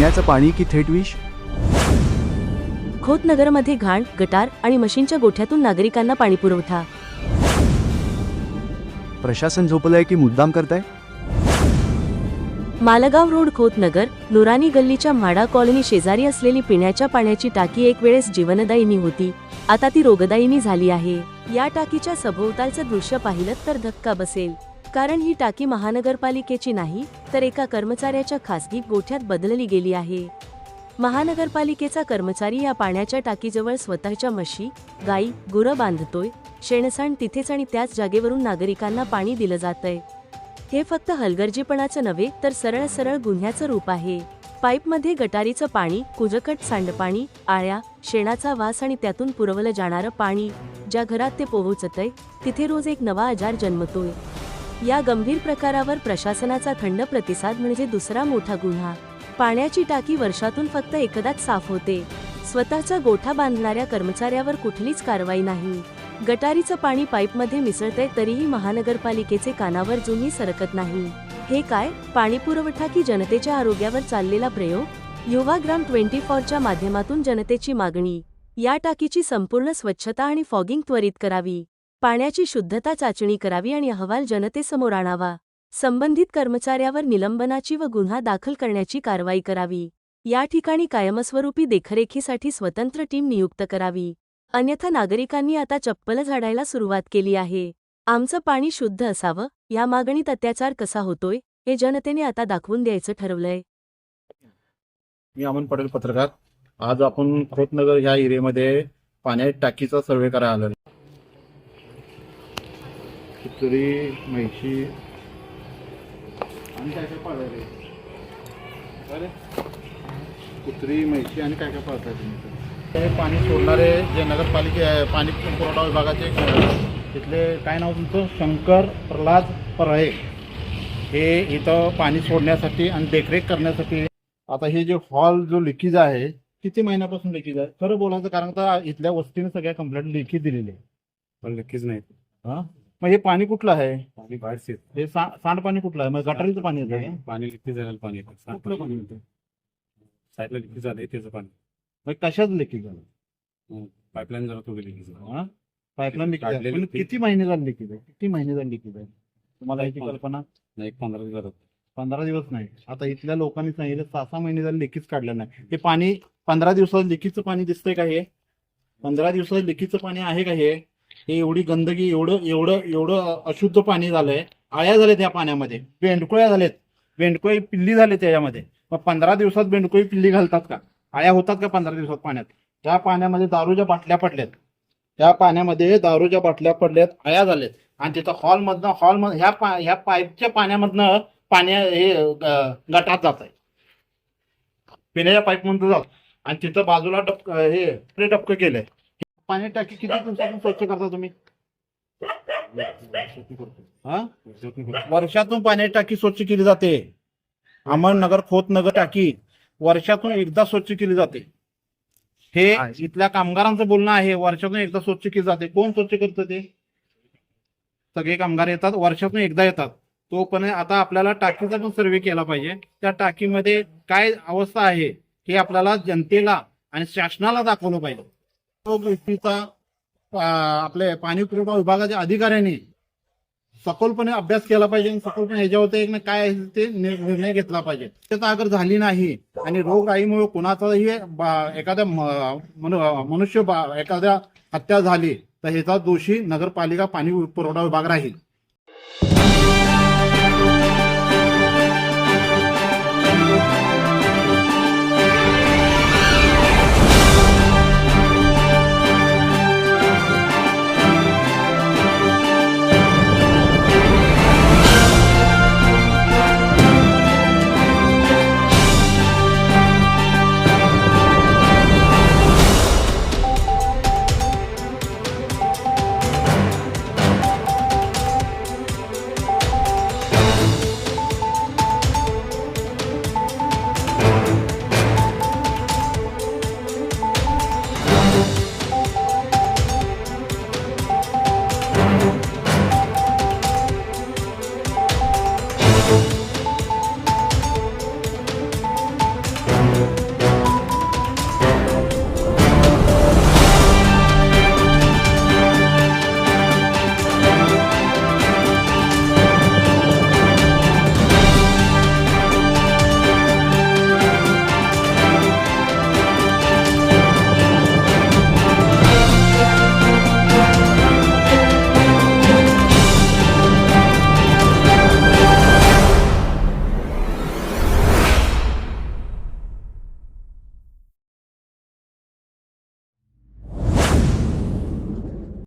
पिण्याचं पाणी की थेट विष? खोतनगरमध्ये घाण गटार आणि मशीनच्या गोठ्यातून नागरिकांना पाणीपुरवठा प्रशासन झोपलंय की मुद्दाम करताय? मालगाव रोड खोतनगर नुरानी गल्लीच्या म्हाडा कॉलनी शेजारी असलेली पिण्याच्या पाण्याची टाकी एक वेळेस जीवनदायिनी होती. आता ती रोगदायिनी झाली आहे. या टाकीच्या सभोवतालचं दृश्य पाहिलं तर धक्का बसेल. कारण ही टाकी महानगरपालिकेची नाही तर एका कर्मचाऱ्याच्या खासगी गोठ्यात बदलली गेली आहे. महानगरपालिकेचा कर्मचारी या पाण्याच्या टाकीजवळ स्वतःच्या म्हशी गाई गुरं बांधतोय शेणसाण तिथेच आणि त्याच जागेवरून नागरिकांना पाणी दिलं जातंय. हे फक्त हलगर्जीपणाचं नव्हे तर सरळ सरळ गुन्ह्याचं रूप आहे. पाईपमध्ये गटारीचं पाणी कुजकट सांडपाणी आळ्या शेणाचा वास आणि त्यातून पुरवलं जाणारं पाणी ज्या घरात ते पोहोचतंय तिथे रोज एक नवा आजार जन्मतोय. या गंभीर प्रकारावर प्रशासनाचा थंड प्रतिसाद म्हणजे दुसरा मोठा गुन्हा. पाण्याची टाकी वर्षातून फक्त एकदाच साफ होते. स्वतःचा गोठा बांधणाऱ्या कर्मचाऱ्यावर कुठलीच कारवाई नाही. गटारीचं पाणी पाईपमध्ये मिसळतंय तरीही महानगरपालिकेचे कानावर जुनी सरकत नाही. हे काय? पाणी पुरवठा की जनतेच्या आरोग्यावर चाललेला प्रयोग? युवाग्राम ट्वेंटी फोरच्या माध्यमातून जनतेची मागणी. या टाकीची संपूर्ण स्वच्छता आणि फॉगिंग त्वरित करावी. पाण्याची शुद्धता चाचणी करावी आणि अहवाल जनतेसमोर आणावा. संबंधित कर्मचाऱ्यावर निलंबनाची व गुन्हा दाखल करण्याची कारवाई करावी. या ठिकाणी कायमस्वरूपी देखरेखीसाठी स्वतंत्र टीम नियुक्त करावी. अन्यथा नागरिकांनी आता चप्पल झाडायला सुरुवात केली आहे. आमचं पाणी शुद्ध असावं या मागणीत अत्याचार कसा होतोय हे जनतेने आता दाखवून द्यायचं ठरवलंय. मी अमन पटेल पत्रकार. आज आपण खोतनगर ह्या एरियामध्ये पाण्याच्या टाकीचा सर्वे करायला आलो कुत्री म्हैशी. आणि काय काय पाळायला रे कुत्री म्हैशी आणि काय काय पाळताय तुम्ही हे पाणी सोडणारे जे नगरपालिके पाणी पुरवठा विभागाचे तिथले काय नाव तुमचं? शंकर प्रल्हाद परळे. हे इथं पाणी सोडण्यासाठी आणि देखरेख करण्यासाठी. आता हे जे हॉल जो लिकेज आहे किती महिन्यापासून लिकेज आहे? खरं बोलायचं कारण का इथल्या वस्तीने सगळ्या कंप्लेंट लिकेज दिलेली आहे. पण नक्कीच नाही हा? मग हे पाणी कुठलं आहे? पाणी बाहेरच हे सा- सांडपाणी कुठलं आहे? मग गटारीचं पाणी येतं का? पाणी लिक्विड झालेलं पाणी येतं. कुठलं पाणी येतं. साईडला लिक्विड झालंय त्याचं पाणी. मग कशाच लिकेज झालं? पाईपलाईन जरा थोडी लिकेज हा? पाईपलाईन काढलेलं पण किती महिने झाले लिकेज आहे? किती महिने झाले लिकेज आहे? तुम्हाला याची कल्पना? एक पंधरा दिवस झालं. पंधरा दिवस नाही. आता इथल्या लोकांनी सांगितलं सहा सहा महिने झाले लिकेज काढलं नाही. हे पाणी पंधरा दिवसात लिकीचं पाणी दिसतंय का हे? पंधरा दिवसात लिकीचं पाणी आहे का हे? हे एवढी गंदगी एवढं एवढं एवढं अशुद्ध पाणी झालंय. आळ्या झाल्या त्या पाण्यामध्ये. बेंडकोळ्या झालेत. बेंडकोळी पिल्ली झाले त्याच्यामध्ये. मग पंधरा दिवसात बेंडकोळी पिल्ली घालतात का? आळ्या होतात का पंधरा दिवसात पाण्यात? त्या पाण्यामध्ये दारूच्या बाटल्या पडल्यात. त्या पाण्यामध्ये दारूच्या बाटल्या पडल्यात आळ्या झाल्यात आणि तिथं हॉलमधनं हॉलमधनं ह्या पा ह्या पाईपच्या पाण्यामधनं पाणी हे गटात जात आहे पिण्याच्या पाईप जात आणि तिथं बाजूला डबक हे स्प्रे डबकं केलंय. पाणी टाकी किती दिवसातून स्वच्छ करता तुम्ही? हा? वर्षातून पाण्याची टाकी स्वच्छ केली जाते. अहमदनगर खोतनगर टाकी वर्षातून एकदा स्वच्छ केली जाते. हे इथल्या कामगारांचं बोलणं आहे वर्षातून एकदा स्वच्छ केली जाते. कोण स्वच्छ करतं ते? सगळे कामगार येतात वर्षातून एकदा येतात. तो पण आता आपल्याला टाकीचा पण सर्वे केला पाहिजे. त्या टाकीमध्ये काय अवस्था आहे हे आपल्याला जनतेला आणि शासनाला दाखवलं पाहिजे. गोष्टीचा आपले पाणी पुरवठा विभागाच्या अधिकाऱ्यांनी सखोलपणे अभ्यास केला पाहिजे आणि सखोलपणे ह्याच्यावर एक ना काय आहे ते निर्णय घेतला पाहिजे. त्याचा अगर झाली नाही आणि रोगराईमुळे कुणाचाही एखाद्या मनुष्य एखाद्या हत्या झाली तर ह्याचा दोषी नगरपालिका पाणी पुरवठा विभाग राहील.